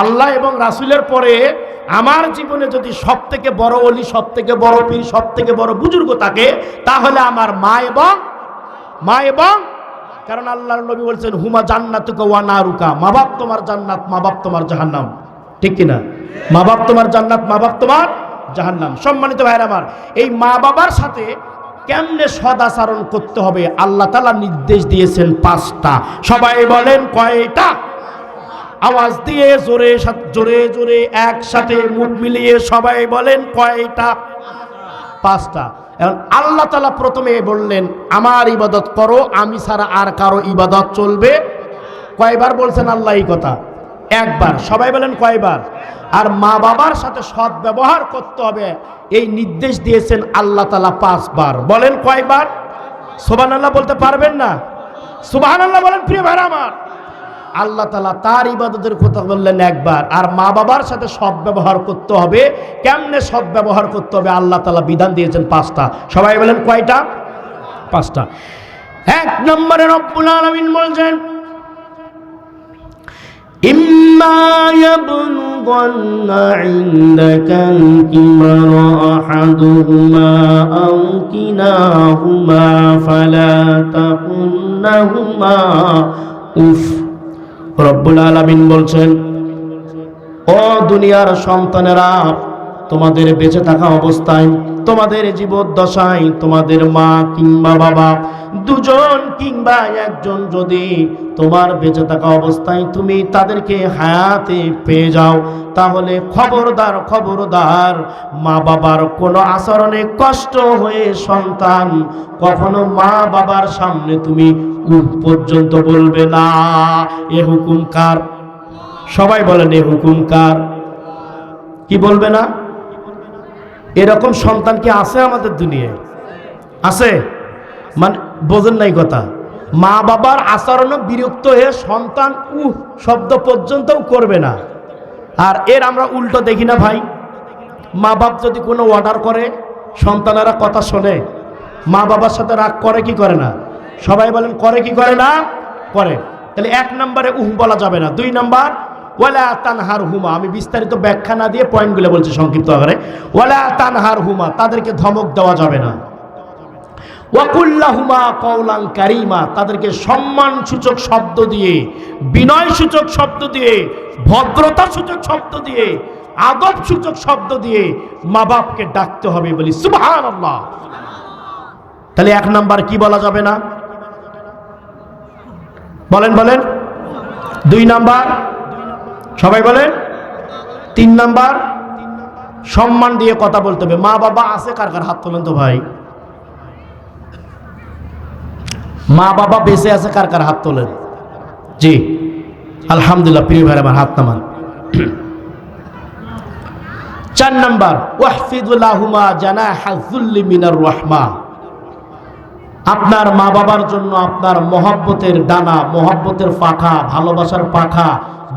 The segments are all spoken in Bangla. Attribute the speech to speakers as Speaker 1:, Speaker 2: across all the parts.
Speaker 1: আল্লাহ এবং রাসুলের পরে আমার জীবনে যদি সব থেকে বড় অলি সব থেকে বড় পীর সব থেকে বড় বুজুর্গ থাকে, তাহলে আমার মা এবং মা এবং কারণ আল্লাহর নবী বলছেন, হুমা জান্নাতুকা ওয়া নারুকা। মা বাপ তোমার জান্নাত, মা বাপ তোমার জাহান্নাম। ঠিক কিনা? মা বাপ তোমার জান্নাত, মা বাপ তোমার জাহান্নাম। সম্মানিত ভাইয়ের আমার, এই মা বাবার সাথে কেমনে সদাচরণ করতে হবে? আল্লাহ তালা নির্দেশ দিয়েছেন পাঁচটা। সবাই বলেন কয়টা? আওয়াজ দিয়ে জোরে জোরে জোরে একসাথে মুখ মিলিয়ে সবাই বলেন, কয়টা? পাঁচটা। এখন আল্লাহ তালা প্রথমে বললেন, আমার ইবাদত করো, আমি ছাড়া আর কারও ইবাদত চলবে কয়বার বলছেন আল্লাহ এই কথা? একবার। সবাই বলেন কয়বার? আর মা বাবার সাথে সৎ ব্যবহার করতে হবে। এই নির্দেশ দিয়েছেন আল্লাহ তালা পাঁচবার। বলেন কয়বার? সোবান আল্লাহ বলতে পারবেন না? সুবাহান আল্লাহ বলেন, প্রিয় ভাই আমার। আল্লাহ তালা তার ইবাদতের কথা বললেন একবার আর মা বাবার সাথে সৎ ব্যবহার করতে হবে কেমনে সৎ ব্যবহার করতে হবে আল্লাহ তালা বিধান দিয়েছেন পাঁচটা সবাই বলেন কয়টা পাঁচটা এক নম্বরে রব্বুল আলমিন বলছেন إما يبلغن عندك الكبر أحدهما أو كلاهما فلا تقل لهما উফ রব্বুল আলামিন বলছেন ও দুনিয়ার সন্তানেরা তোমাদের বেঁচে থাকা অবস্থায়, তোমাদের জীবদ্দশায়, তোমাদের মা কিংবা বাবা, দুজন কিংবা একজন যদি তোমার বেঁচে থাকা অবস্থায় তুমি তাদেরকে হায়াতে পেয়ে যাও, তাহলে খবরদার খবরদার মা বাবার কোনো আচরণে কষ্ট হয়ে সন্তান কখনো মা বাবার সামনে তুমি উঠ পর্যন্ত বলবে না। এ হুকুম কার? সবাই বলেন, এ হুকুম কার? কি বলবে না? এরকম সন্তান কি আছে আমাদের দুনিয়ায়? আছে? মানে বোঝেন নাই কথা। মা বাবার আচরণ বিরক্ত হয়ে সন্তান উহ শব্দ পর্যন্তও করবে না। আর এর আমরা উল্টো দেখি না ভাই। মা বাপ যদি কোনো অর্ডার করে, সন্তানেরা কথা শোনে। মা বাবার সাথে রাগ করে কি করে না? সবাই বলেন, করে কি করে না? করে। তাহলে এক নম্বরে উহ বলা যাবে না। দুই নাম্বার ওয়ালা তানহার হুমা আমি বিস্তারিত ব্যাখ্যা না দিয়ে পয়েন্টগুলো বলছি সংক্ষিপ্ত আকারে। ওয়ালা তানহার হুমা তাদেরকে ধমক দেওয়া যাবে না। ওয়াকুল্লাহুমা কৌলাং কারিমা, তাদেরকে সম্মান সূচক শব্দ দিয়ে বিনয় সূচক শব্দ দিয়ে ভদ্রতা সূচক শব্দ দিয়ে আদব সূচক শব্দ দিয়ে মা বাপকে ডাকতে হবে বলি সুবহান তাহলে এক নাম্বার কি বলা যাবে না? বলেন বলেন। দুই নাম্বার সবাই বলেন তিন নাম্বার, সম্মান দিয়ে কথা বলতে হবে। মা বাবা আছে কার কার হাত তোলেন তো ভাই? মা বাবা বেঁচে আছে কার কার হাত তোলেন? জি, আলহামদুলিল্লাহ, প্রিয় ভাই, আমার হাত নামান। চার নাম্বার ওয়াহফিদুল্লাহুমা জানা হাজুল্লি মিনার রহমা আপনার মা বাবার জন্য আপনার মহব্বতের ডানা মহব্বতের পাখা, ভালোবাসার পাখা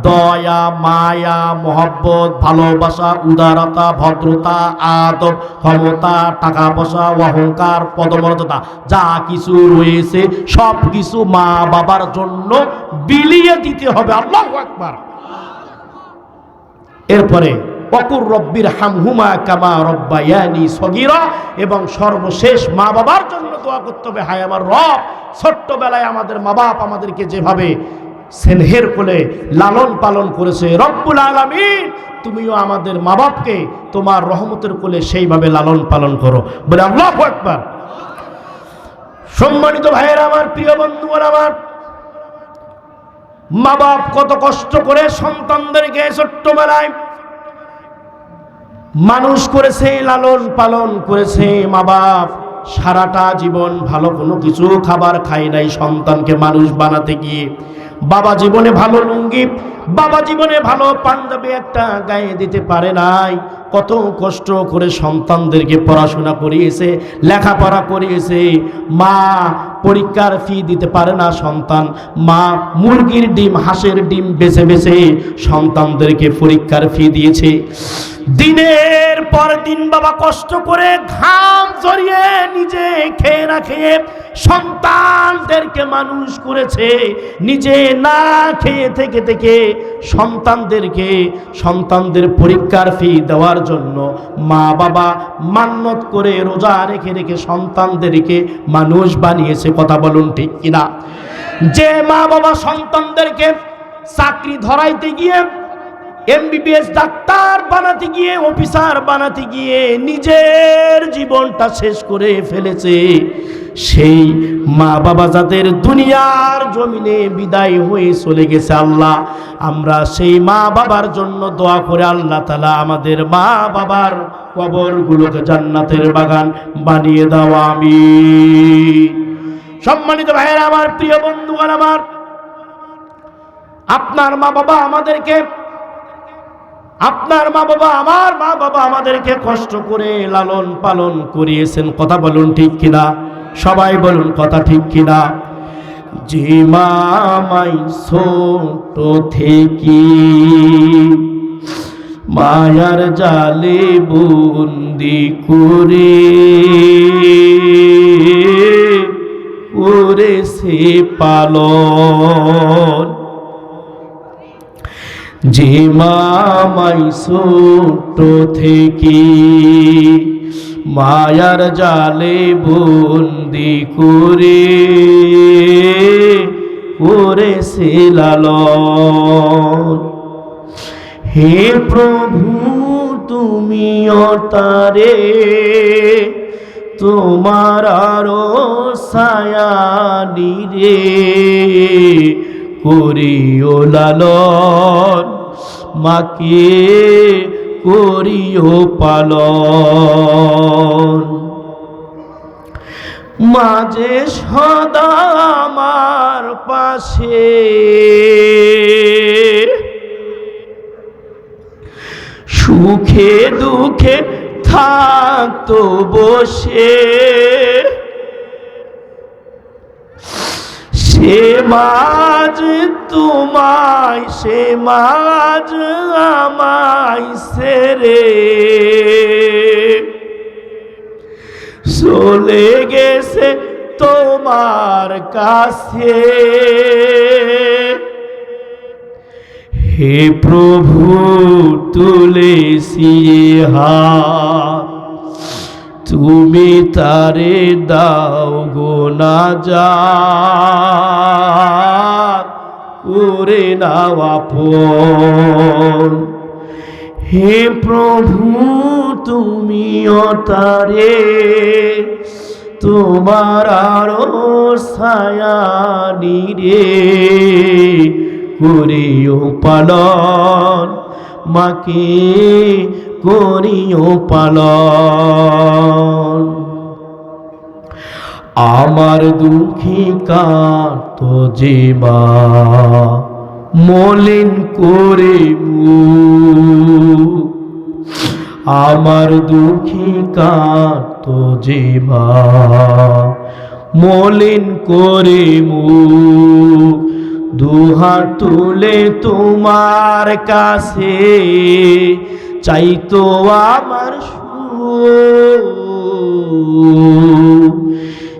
Speaker 1: দয়া, মায়া, মহব্বত, ভালোবাসা, উদারতা, ভদ্রতা, আদব, ক্ষমতা টাকা পয়সা অহংকার, পদমর্যাদা, যা কিছু রয়েছে সব কিছু মা বাবার জন্য বিলিয়ে দিতে হবে। আল্লাহ একবার এরপরে অকুর রব্বির হামহুমা কামা রব্বায়ানি সগিরা এবং সর্বশেষ মা বাবার জন্য দোয়া করতে হবে। হায় আমার রব, ছোট্টবেলায় আমাদের মা বাপ আমাদেরকে যেভাবে স্নেহের কোলে লালন পালন করেছে। রব্বুল আলামিন, তুমিও আমাদের মা বাপকে তোমার রহমতের কোলে সেইভাবে লালন পালন করো। বলে আল্লাহ একবার সম্মানিত ভাইয়ের আমার, প্রিয় বন্ধুরা আমার মা বাপ কত কষ্ট করে সন্তানদেরকে ছোট্টবেলায় মানুষ করেছে, লালন পালন করেছে। মা বাপ সারাটা জীবন ভালো কোনো কিছু খাবার খায় নাই সন্তানকে মানুষ বানাতে গিয়ে। বাবা জীবনে ভালো লুঙ্গি, বাবা জীবনে ভালো পাঞ্জাবি একটা গায়ে দিতে পারে নাই। কত কষ্ট করে সন্তানদেরকে পড়াশোনা করিয়েছে, লেখাপড়া করিয়েছে। মা পরীক্ষার ফি দিতে পারে না সন্তান। মা মুরগির ডিম, হাঁসের ডিম বেছে বেছে সন্তানদেরকে পরীক্ষার ফি দিয়েছে। দিনের পর দিন বাবা কষ্ট করে ঘাম জড়িয়ে নিজে খেয়ে না খেয়ে সন্তানদেরকে মানুষ করেছে। নিজে না খেয়ে থেকে থেকে সন্তানদেরকে সন্তানদের পরীক্ষার ফি দেওয়ার জন্য মা বাবা মান্যত করে রোজা রেখে রেখে সন্তানদেরকে মানুষ বানিয়েছে। কথা বলুন, ঠিক কিনা? যে মা বাবা সন্তানদেরকে চাকরি ধরাইতে গিয়ে এমবিবিএস ডাক্তার বানাতে গিয়ে, অফিসার বানাতে গিয়ে নিজের জীবনটা শেষ করে ফেলেছে, সেই মা বাবা যাদের দুনিয়ার জমিনে বিদায় হয়ে চলে গেছে আল্লাহ, আমরা সেই মা বাবার জন্য দোয়া করে আল্লাহ তালা আমাদের মা বাবার কবরগুলোকে জান্নাতের বাগান বানিয়ে দাও আমি সম্মানিত ভাইয়েরা আমার প্রিয় বন্ধুগণ আমার, আপনার মা বাবা আমাদেরকে, আপনার মা বাবা আমার মা বাবা আমাদেরকে কষ্ট করে লালন পালন করিয়েছেন। কথা বলুন ঠিক কিনা? সবাই বলুন কথা ঠিক কিনা? যে মামাই ছোট থেকে মায়ার জালে বন্দি করে সে পালন। যে মামাই ছোট থেকে মায়ার জালে বন্দি করে করে সে লালন। হে প্রভু, তুমি তারে তোমার আরও সায়ানি রে করিও লালন, মাকে করিও পালন। মাঝে সদা আমার পাশে। সুখে দুঃখে থাকতো বসে। সে মাঝ তোমায় সে মাঝ আমায় সেরে। চলে গেছে তোমার কাছে। হে প্রভু তুলেছি হাত, তুমি তারে দাও গো না যা করে নাও আপন। হে প্রভু তুমি তারে, তোমার আরও ছায়ানি রে। করিও পালন, মাকে করিও পালন। আমার দুঃখী কাত যে মলিন করে আমার দুঃখী কাত যে মলিন করে মুখ। দুহাত তুলে তোমার কাছে চাইতো আমার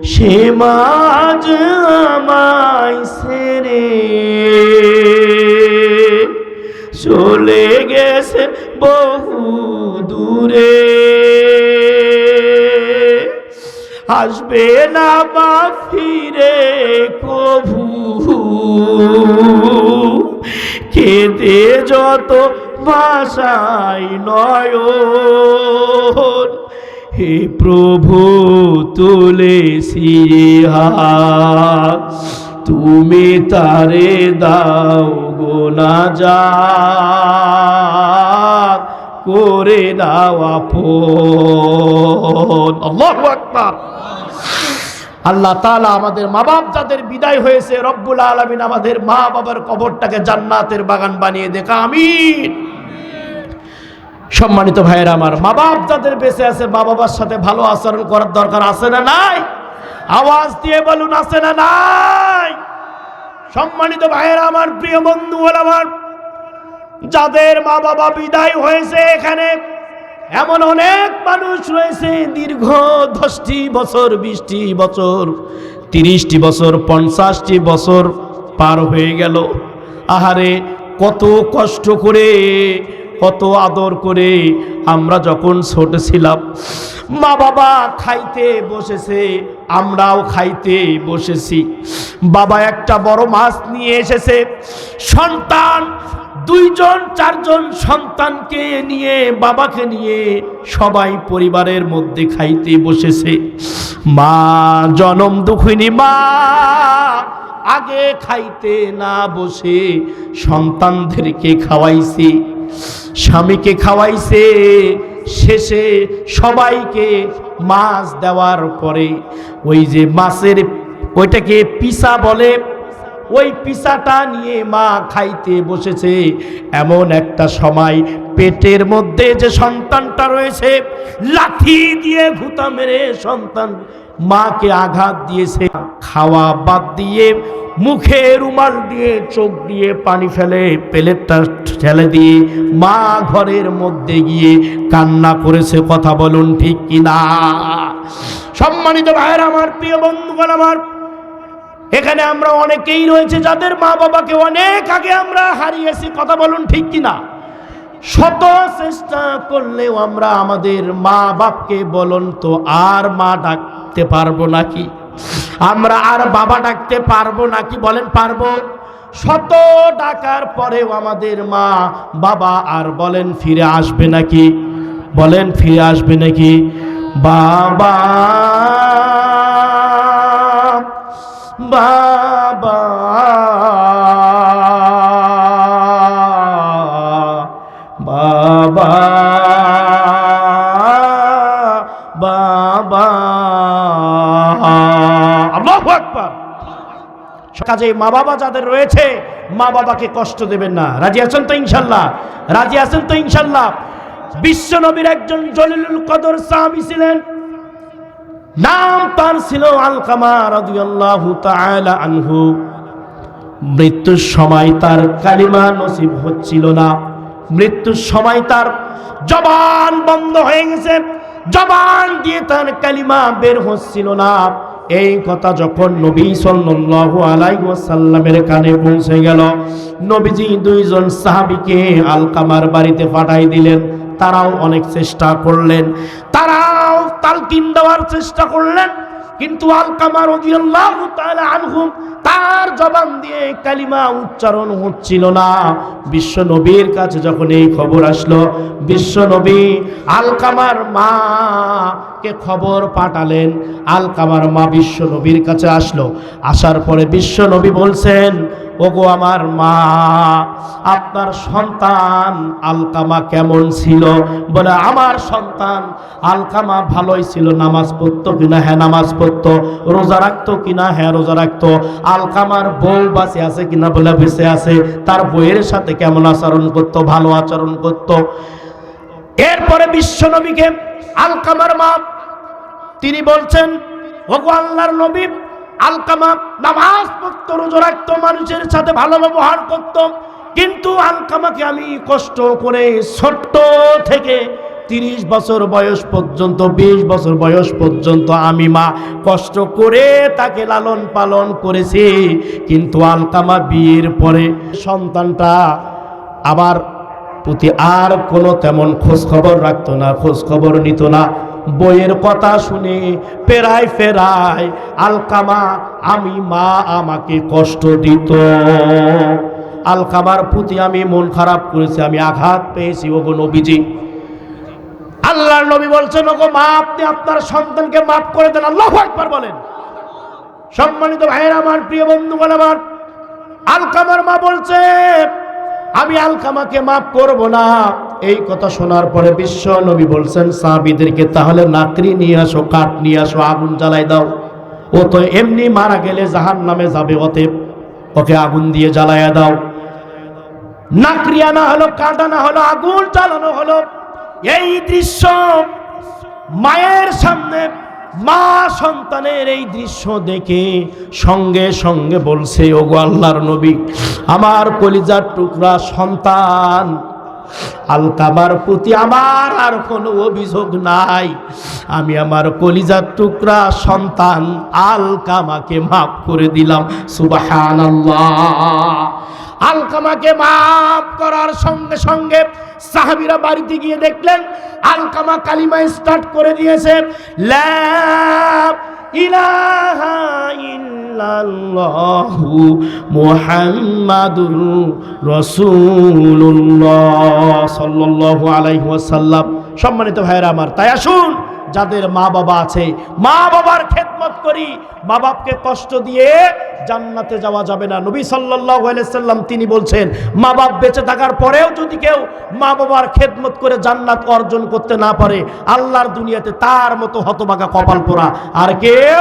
Speaker 1: সে মাঝ আমায় সেরে চলে গেছে বহু দূরে। আসবে না বা ফিরে কভু। কেঁদে যত ভাষায় নয়ন, হে প্রভু হাত তুমি তারে দাও গো না যা, করে দাও আপন। আল্লাহু আকবার। আল্লাহ তাআলা আমাদের মা বাপ যাদের বিদায় হয়েছে, রব্বুল আলামিন আমাদের মা বাবার কবরটাকে জান্নাতের বাগান বানিয়ে দেখা, আমিন। সম্মানিত ভাইয়েরা, আমার মা বাপ যাদের বেঁচে আছে মা বাবার সাথে ভালো আচরণ করার দরকার আছে না নাই? আওয়াজ দিয়ে বলুন, আছে না নাই? সম্মানিত ভাইয়েরা, আমার প্রিয় বন্ধু আমার যাদের মা বাবা বিদায় হয়েছে এখানে এমন অনেক মানুষ রয়েছে, দীর্ঘ দশটি বছর, বিশটি বছর, তিরিশটি বছর, পঞ্চাশটি বছর পার হয়ে গেল। আহারে, কত কষ্ট করে, কত আদর করে আমরা যখন ছোট ছিলাম, মা বাবা খাইতে বসেছে, আমরাও খাইতে বসেছি। বাবা একটা বড় মাছ নিয়ে এসেছে, সন্তান দুইজন, চারজন সন্তানকে নিয়ে, বাবাকে নিয়ে সবাই পরিবারের মধ্যে খাইতে বসেছে। মা জনম দুঃখিনী, মা আগে খাইতে না বসে সন্তানদেরকে খাওয়াইছে, স্বামীকে খাওয়াইছে, শেষে সবাইকে মাছ দেওয়ার পরে ওই যে মাছের ওইটাকে পিসা বলে ওই পিসাটা নিয়ে মা খাইতে বসেছে। এমন একটা সময় পেটের মধ্যে যে সন্তানটা রয়েছে, লাথি দিয়ে ঘুতা মেরে সন্তান মাকে আঘাত দিয়েছে। খাওয়া বাদ দিয়ে মুখে রুমাল দিয়ে চোখ দিয়ে পানি ফেলে প্লেটটা ঠেলে দিয়ে মা ঘরের মধ্যে গিয়ে কান্না করেছে। কথা বলুন ঠিক কিনা? সম্মানিত ভাইয়ের, আমার প্রিয় বন্ধুগণ, আমার এখানে আমরা অনেকেই রয়েছে যাদের মা বাবাকে অনেক আগে আমরা হারিয়েছি, কথা বলুন ঠিক কিনা? শত চেষ্টা করলেও আমরা আমাদের মা বাপকে বলুন তো আর মা ডাকতে পারব নাকি? আমরা আর বাবা ডাকতে পারব নাকি বলেন পারব? শত ডাকার পরেও আমাদের মা বাবা আর বলেন ফিরে আসবে নাকি? বলেন ফিরে আসবে নাকি? বাবা বাবা। কাজে মা বাবা যাদের রয়েছে, মা বাবাকে কষ্ট দেবেন না। রাজি আছেন তো ইনশাল্লাহ? রাজি আছেন তো ইনশাল্লাহ? বিশ্ব নবীর একজন জলিলুল কদর সাহাবী ছিলেন। নাম তার ছিল আলকামা আনহু। মৃত্যুর সময় তার কালিমা নসিব হচ্ছিল না। মৃত্যুর সময় তার জবান বন্ধ হয়ে গেছে। জবান দিয়ে তার কালিমা বের হচ্ছিল না। এই কথা যখন নবী সাল্লাল্লাহু আলাইহি ওয়াসাল্লামের কানে পৌঁছে গেল, নবীজি দুইজন সাহাবীকে আলকামার বাড়িতে পাঠাই দিলেন। তারাও অনেক চেষ্টা করলেন। তারাও তালকিন দেওয়ার চেষ্টা করলেন, কিন্তু আলকামা রাদিয়াল্লাহু তাআলা আনহুম তার জবান দিয়ে কালিমা উচ্চারণ হচ্ছিল না। বিশ্ব নবীর কাছে যখন এই খবর আসলো, বিশ্ব নবী আলকামার মা কে খবর পাঠালেন। আলকামার মা বিশ্ব নবীর কাছে আসলো। আসার পরে বিশ্ব নবী বলছেন ওগো আমার মা, আপনার সন্তান আলকামা কেমন ছিল? বলে, আমার সন্তান আলকামা ভালোই ছিল, নামাজ পড়তো কিনা? হ্যাঁ নামাজ পড়তো। রোজা রাখতো কিনা? হ্যাঁ রোজা রাখতো। আলকামার বউ বাঁচে আছে কিনা বলে বেঁচে আছে। তার বইয়ের সাথে কেমন আচরণ করতো? ভালো আচরণ করতো। এরপরে বিশ্ব নবীকে আলকামার মা, তিনি বলছেন, ওগো আল্লাহর নবী আলকামা নামাজ পড়তো, রোজা রাখত, মানুষের সাথে ভালো ব্যবহার করত। কিন্তু আলকামাকে আমি কষ্ট করে ছোট্ট থেকে তিরিশ বছর বয়স পর্যন্ত, বিশ বছর বয়স পর্যন্ত আমি মা কষ্ট করে তাকে লালন পালন করেছি। কিন্তু আলকামা বিয়ের পরে সন্তানটা আমার প্রতি আর কোনো তেমন খোঁজ খবর রাখতো না, খোঁজ খবর নিত না। বইয়ের কথা শুনে পেরায় ফেরায়, আলকামা, আমি মা আমাকে কষ্ট দিত। আলকামার প্রতি আমি মন খারাপ করেছি, আমি আঘাত পেয়েছি। ওগো নবীজি, আল্লাহর নবী বলছেন, ওগো, মা, আপনি আপনার সন্তানকে মাফ করে দেন, আল্লাহ একবার বলেন। সম্মানিত ভাইয়ের আমার প্রিয় বন্ধুগণ, আমার আলকামার মা বলছে, আমি আলকামাকে মাফ করব না। এই কথা শোনার পরে বিশ্ব নবী বলছেন, সাহাবিদেরকে তাহলে নাকরি নিয়ে আসো, কাঠ নিয়ে আসো, আগুন জ্বালাই দাও। ও তো এমনি মারা গেলে জাহান নামে যাবে, অতএব ওকে আগুন দিয়ে জ্বালাইয়া দাও। নাকরিয়া না হলো কাটা না হলো, আগুন জ্বালানো হলো। এই দৃশ্য মায়ের সামনে, মা সন্তানের এই দৃশ্য দেখে সঙ্গে সঙ্গে বলছে, ওগো আল্লাহর নবী, আমার কলিজার টুকরা সন্তান আলকামার প্রতি আমার আর কোনো অভিযোগ নাই। আমি আমার কলিজার টুকরা সন্তান আলকামাকে মাফ করে দিলাম। সুবাহান আলকামাকে মাফ করার সঙ্গে সঙ্গে সাহাবিরা বাড়িতে গিয়ে দেখলেন আলকামা কালিমা স্টার্ট করে দিয়েছে। লা ইলাহা ইল্লাল্লাহু মুহাম্মাদুর রাসূলুল্লাহ সাল্লাল্লাহু আলাইহি ওয়াসাল্লাম। সম্মানিত ভাইরা আমার, তাই আসুন, যাদের মা বাবা আছে, মা বাবার খেদমত করি। মা বাপকে কষ্ট দিয়ে জান্নাতে যাওয়া যাবে না। নবী সাল্লাল্লাহু আলাইহি সাল্লাম তিনি বলছেন, মা বাপ বেঁচে থাকার পরেও যদি কেউ মা বাবার খেদমত করে জান্নাত অর্জন করতে না পারে, আল্লাহর দুনিয়াতে তার মতো হতবাগা কপাল পোড়া। আর কেউ